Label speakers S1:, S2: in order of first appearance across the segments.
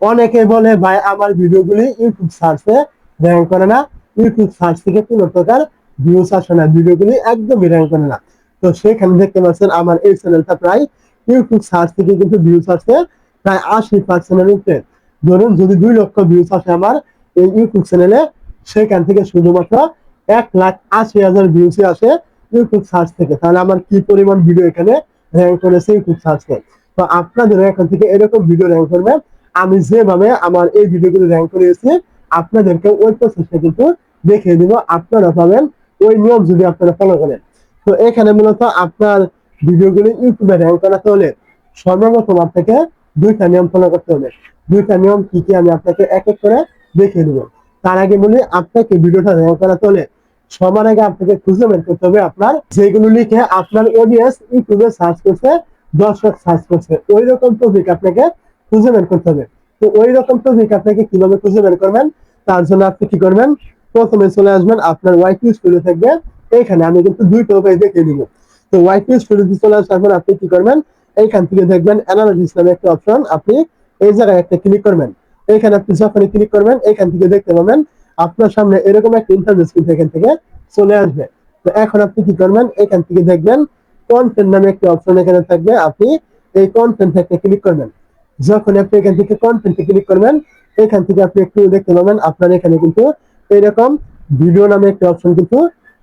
S1: অনেকে বলে, ভাই, আমার ভিডিওগুলি ইউটিউব সার্চে র্যাঙ্ক করে না। ইউটিউব সার্চ থেকে কোনো প্রকার ভিউস আসে না। ভিডিওগুলি একদমই র্যাঙ্ক করে না। তো সেখানে দেখতে পাচ্ছেন, আমার এই চ্যানেলটা প্রায় ইউটিউব সার্চ থেকে কিন্তু ভিউস আসছে প্রায় আশি পার্সেন্টের উপরে। ধরুন, যদি দুই লক্ষ ভিউস আসে আমার এই ইউটিউব চ্যানেলে সেখান থেকে শুধুমাত্র এক লাখ আশি হাজার ভিউসই আসে ইউটিউব সার্চ থেকে। তাহলে আমার কি পরিমাণ ভিডিও এখানে র্যাঙ্ক করেছে ইউটিউব সার্চে তো আপনাদের এখান থেকে এরকম ভিডিও র্যাঙ্ক করবে আমি যেভাবে আমার এই ভিডিওগুলো র্যাঙ্ক করেছি, আপনাদেরকে ওই প্রসেসটা কিন্তু দেখিয়ে দিব, আপনারা পাবেন ওই নিয়ম যদি আপনারা ফলো করেন। তো এখানে মূলত আপনার ভিডিওগুলো ইউটিউবে র্যাঙ্ক করাতে হলে সর্বপ্রথম আপনাকে দুইটা নিয়ম ফলো করতে হবে। দুইটা নিয়ম কি কি আমি আপনাকে এক এক করে দেখিয়ে দিব। তার আগে বলি, আপনাকে ভিডিওটা র্যাঙ্ক করাতে হলে সবার আগে আপনাকে খুঁজে বের করতে হবে আপনার যেগুলো লিখে আপনার অডিয়েন্স ইউটিউবে সার্চ করছে, দর্শক সার্চ করছে। ওই রকম টপিক আপনাকে খুঁজে বের করতে হবে। তো ওই রকম টপিক আপনাকে কীভাবে খুঁজে বের করবেন, তার জন্য আপনি কি করবেন? প্রথমে চলে আসবেন আপনার ওয়াইটি স্টুডিও থাকবে। এইখানে আমি কিন্তু দুইটা উপায় দেখে দিব। তো ওয়াইটি স্টুডিওতে চলে পর আপনি কি করবেন? এইখান থেকে দেখবেন অ্যানালিটিক্স নামে একটা অপশন আপনি এই জায়গায় একটা ক্লিক করবেন। এইখানে আপনি যখনই ক্লিক করবেন, এইখান থেকে দেখতে পাবেন আপনার সামনে এরকম একটা ইন্টারভিউ কিন্তু এখান থেকে চলে আসবে। তো এখন আপনি কি করবেন? এখান থেকে দেখবেন কন্টেন্ট নামে একটা অপশন এখানে থাকবে। আপনি এই কন্টেন্ট একটা ক্লিক করবেন। যখন আপনি এখান থেকে কন্টেন্টে ক্লিক করবেন, এখান থেকে আপনি একটু দেখতে পাবেন, আপনার এখানে কিন্তু এরকম ভিডিও নামে একটা অপশন কিন্তু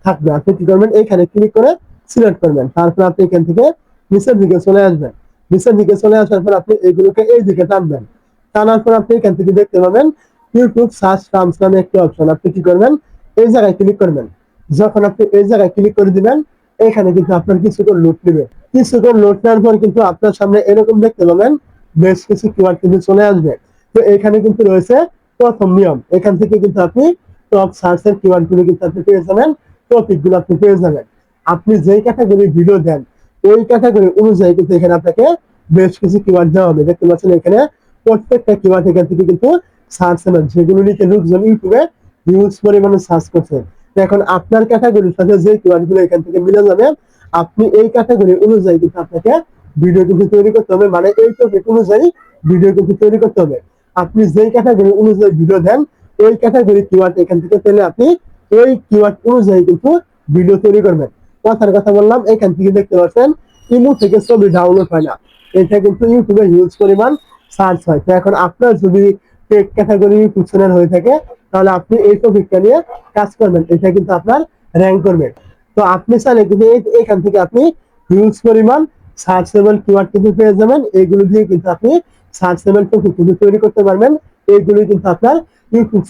S1: থাকবে। আপনি কি করবেন? এখানে ক্লিক করে সিলেক্ট করবেন। তারপর আপনি এখান থেকে নিচের দিকে চলে আসবেন। নিচের দিকে চলে আসার পর আপনি এইগুলোকে এই দিকে টানবেন। টানার পর আপনি এখান থেকে দেখতে পাবেন ইউটিউব সার্চ টার্মস নামে একটি অপশন আপনি কি করবেন? এই জায়গায় ক্লিক করবেন। যখন আপনি এই জায়গায় ক্লিক করে দিবেন, এখানে কিন্তু আপনার কিছুক্ষণ লোড নেবে। কিছু করে লোড নেওয়ার পর কিন্তু আপনার সামনে এরকম দেখতে পাবেন বেশ কিছু কিওয়ার্ড কিন্তু চলে আসবে। তো এখানে কিন্তু রয়েছে প্রথম নিয়ম। এখান থেকে কিন্তু আপনি টপ সার্চেরগুলো কিন্তু আপনি পেয়ে যাবেন টপিকগুলো আপনি পেয়ে যাবেন। আপনি যেই ক্যাটাগরি ভিডিও দেন, ওই ক্যাটাগরি অনুযায়ী কিন্তু এখানে আপনাকে বেশ কিছু কিওয়ার্ড দেওয়া হবে। দেখতে পাচ্ছেন এখানে প্রত্যেকটা কিওয়ার্ড এখান থেকে কিন্তু সার্চ নেবেন যেগুলো লিখে লোকজন ইউটিউবে হিউজ পরিমাণে সার্চ করছে। এখন আপনার ক্যাটাগরির সাথে যে কিওয়ার্ডগুলো এখান থেকে মিলে যাবে, আপনি এই ক্যাটাগরি অনুযায়ী কিন্তু আপনাকে ভিডিও কিন্তু তৈরি করতে হবে? মানে এই টপিক অনুযায়ী ভিডিও কিন্তু তৈরি করতে হবে? আপনি যেই ক্যাটাগরি অনুযায়ী ভিডিও দেন ওই ক্যাটাগরি কিওয়ার্ড এখান থেকে পেলে আপনি ওই কিওয়ার্ড অনুযায়ী কিন্তু ভিডিও তৈরি করবেন। কথার কথা বললাম, এখান থেকে দেখতে পাচ্ছেন, ইমো থেকে ছবি ডাউনলোড হয় না। এটা কিন্তু ইউটিউবে হিউজ পরিমাণ সার্চ হয়। তো এখন আপনার যদি টেক ক্যাটাগরি ইউটিউব চ্যানেল হয়ে থাকে, তাহলে আপনি এই টপিকটা নিয়ে কাজ করবেন। এটা কিন্তু আপনার র্যাঙ্ক করবে। তো আপনি চাইলে কিন্তু এই- এখান থেকে আপনি হিউজ পরিমাণ সার্চেবল কিওয়ার্ড কিন্তু পেয়ে যাবেন। এইগুলো দিয়ে কিন্তু আপনি টপিক কিন্তু তৈরি করতে পারবেন। এইগুলো কিন্তু আপনার ইউটিউব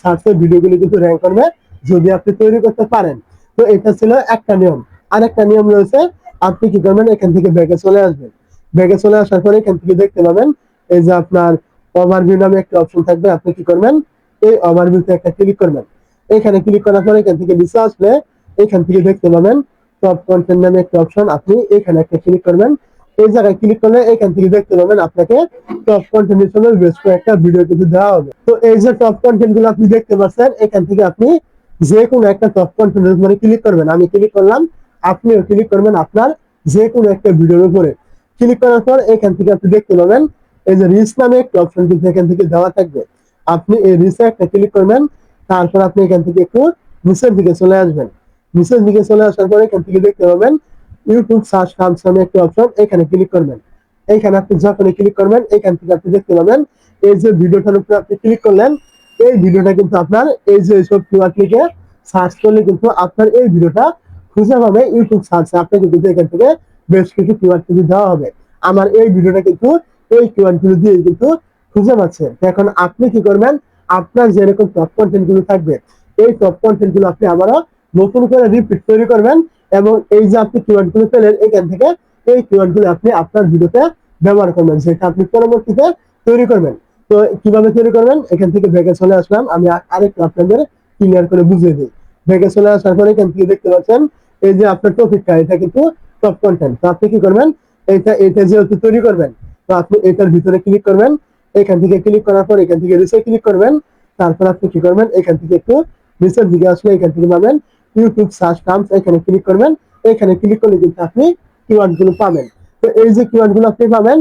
S1: কিন্তু র্যাঙ্ক করবে যদি আপনি তৈরি করতে পারেন। তো এটা ছিল একটা নিয়ম। আর একটা নিয়ম রয়েছে, আপনি কি করবেন, এখান থেকে ব্যাগে চলে আসবেন। ব্যাগে চলে আসার পরে এখান থেকে দেখতে পাবেন, এই যে আপনার ওভারভিউ নামে একটা অপশন থাকবে, আপনি কি করবেন, এই ওভারভিউতে একটা ক্লিক করবেন। এখানে ক্লিক করার পরে এখান থেকে নিচে আসলে এখান থেকে দেখতে পাবেন টপ কন্টেন্ট নামে একটা অপশন আপনি এখানে একটা ক্লিক করবেন। এই জায়গায় ক্লিক করলে এখান থেকে দেখতে পাবেন আপনাকে টপ কন্টেন্ট হিসেবে বেশ কয়েকটা ভিডিও কিন্তু দেওয়া হবে। তো এই যে টপ কন্টেন্টগুলো আপনি দেখতে পাচ্ছেন, এখান থেকে আপনি যে কোনো একটা টপ কন্টেন্টের উপরে ক্লিক করবেন। আমি ক্লিক করলাম, আপনিও ক্লিক করবেন আপনার যে কোনো একটা ভিডিওর উপরে। ক্লিক করার পর এখান থেকে আপনি দেখতে পাবেন, এই যে রিস নামে একটা অপশন কিন্তু এখান থেকে দেওয়া থাকবে। আপনি এই রিসে একটা ক্লিক করবেন, তারপর আপনি এখান থেকে একটু নিচের দিকে চলে আসবেন। নিচের দিকে চলে আসার পর এখান থেকে দেখতে পাবেন ইউটিউব সার্চ নামে একটা অপশন, এখানে ক্লিক করবেন। এইখানে আপনি যখনই ক্লিক করবেন এখান থেকে আপনি দেখতে পাবেন, এই যে ভিডিওটার উপরে আপনি ক্লিক করলেন, এই ভিডিওটা কিন্তু আপনার এই যে সব কিওয়ার্ড লিখে সার্চ করলে কিন্তু আপনার এই ভিডিওটা খুঁজে পাবে ইউটিউব সার্চে আপনাকে কিন্তু এখান থেকে বেশ কিছু কিওয়ার্ড কিন্তু দেওয়া হবে। আমার এই ভিডিওটা কিন্তু এই কিওয়ার্ডগুলো দিয়ে কিন্তু খুঁজে পাচ্ছে। এখন আপনি কি করবেন? আপনার যেরকম টপ কন্টেন্টগুলো থাকবে, এই টপ কন্টেন্টগুলো আপনি আবারও নতুন করে রিপিট তৈরি করবেন। এবং এই যে আপনি কিওয়ার্ডগুলো পেলেন, এখান থেকে এই কিওয়ার্ডগুলো আপনি আপনার ভিডিওতে ব্যবহার করবেন যেটা আপনি পরবর্তীতে তৈরি করবেন। তো কীভাবে তৈরি করবেন? এখান থেকে ব্যাগে চলে আসলাম, আমি আরেকটু আপনাদের ক্লিয়ার করে বুঝিয়ে দিই। ব্যাগে চলে আসার পরে এখান থেকে দেখতে পাচ্ছেন, এই যে আপনার টপিকটা এটা কিন্তু টপ কন্টেন্ট তো আপনি কি করবেন? এটা এটা যেহেতু তৈরি করবেন, তো আপনি এটার ভিতরে ক্লিক করবেন। এখান থেকে ক্লিক করার পর এখান থেকে রিসে ক্লিক করবেন। তারপর আপনি কি করবেন? এখান থেকে একটু নিচের দিকে আসলে এখান থেকে পাবেন ইউটিউব সার্চ টার্মস এখানে ক্লিক করবেন। এখানে ক্লিক করলে কিন্তু আপনি কিওয়ার্ডগুলো পাবেন। তো এই যে কিওয়ার্ডগুলো আপনি পাবেন,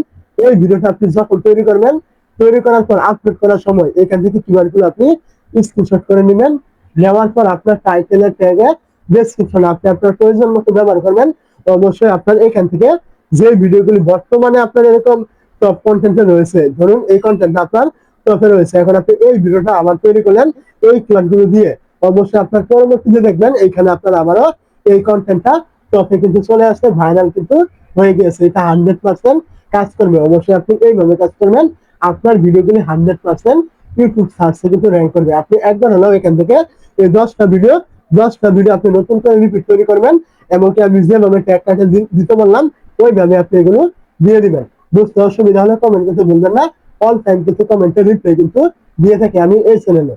S1: এই ভিডিওটা আপনি যখন তৈরি করবেন, তৈরি করার পর আপলোড করার সময় এখান থেকে কিউআরগুলো আপনি স্ক্রিনশট করে নেবেন। নেওয়ার পর আপনার টাইটেলের ট্যাগে ডেসক্রিপশন আপনি আপনার প্রয়োজন মতো ব্যবহার করবেন। অবশ্যই আপনার এখান থেকে যে ভিডিওগুলি বর্তমানে আপনার এরকম টপ কন্টেন্টে রয়েছে, ধরুন এই কন্টেন্ট আপনার টপে রয়েছে। এখন আপনি এই ভিডিওটা আবার তৈরি করলেন, এই কিওয়ার্ডগুলো দিয়ে। অবশ্যই আপনার পরবর্তীতে দেখবেন, এইখানে আপনার আবারও এই কন্টেন্টটা টপে কিন্তু চলে আসছে ভাইরাল কিন্তু হয়ে গিয়েছে। এটা হান্ড্রেড পার্সেন্ট কাজ করবে। অবশ্যই আপনি এইভাবে কাজ করবেন, আপনার ভিডিওগুলি হান্ড্রেড পার্সেন্ট ইউটিউব সার্চে কিন্তু র্যাঙ্ক করবে। আপনি একবার হলেও এখান থেকে এই দশটা ভিডিও দশটা ভিডিও আপনি নতুন করে রিপিট তৈরি করবেন, এমনকি আমি যেভাবে ট্যাগটাকে দিতে বললাম, ওইভাবে আপনি এগুলো দিয়ে দিবেন। বুঝতে অসুবিধা হলে কমেন্ট করতে বলবেন না। অল টাইম কিন্তু কমেন্টে রিপ্লাই কিন্তু দিয়ে থাকি। আমি এই চ্যানেলে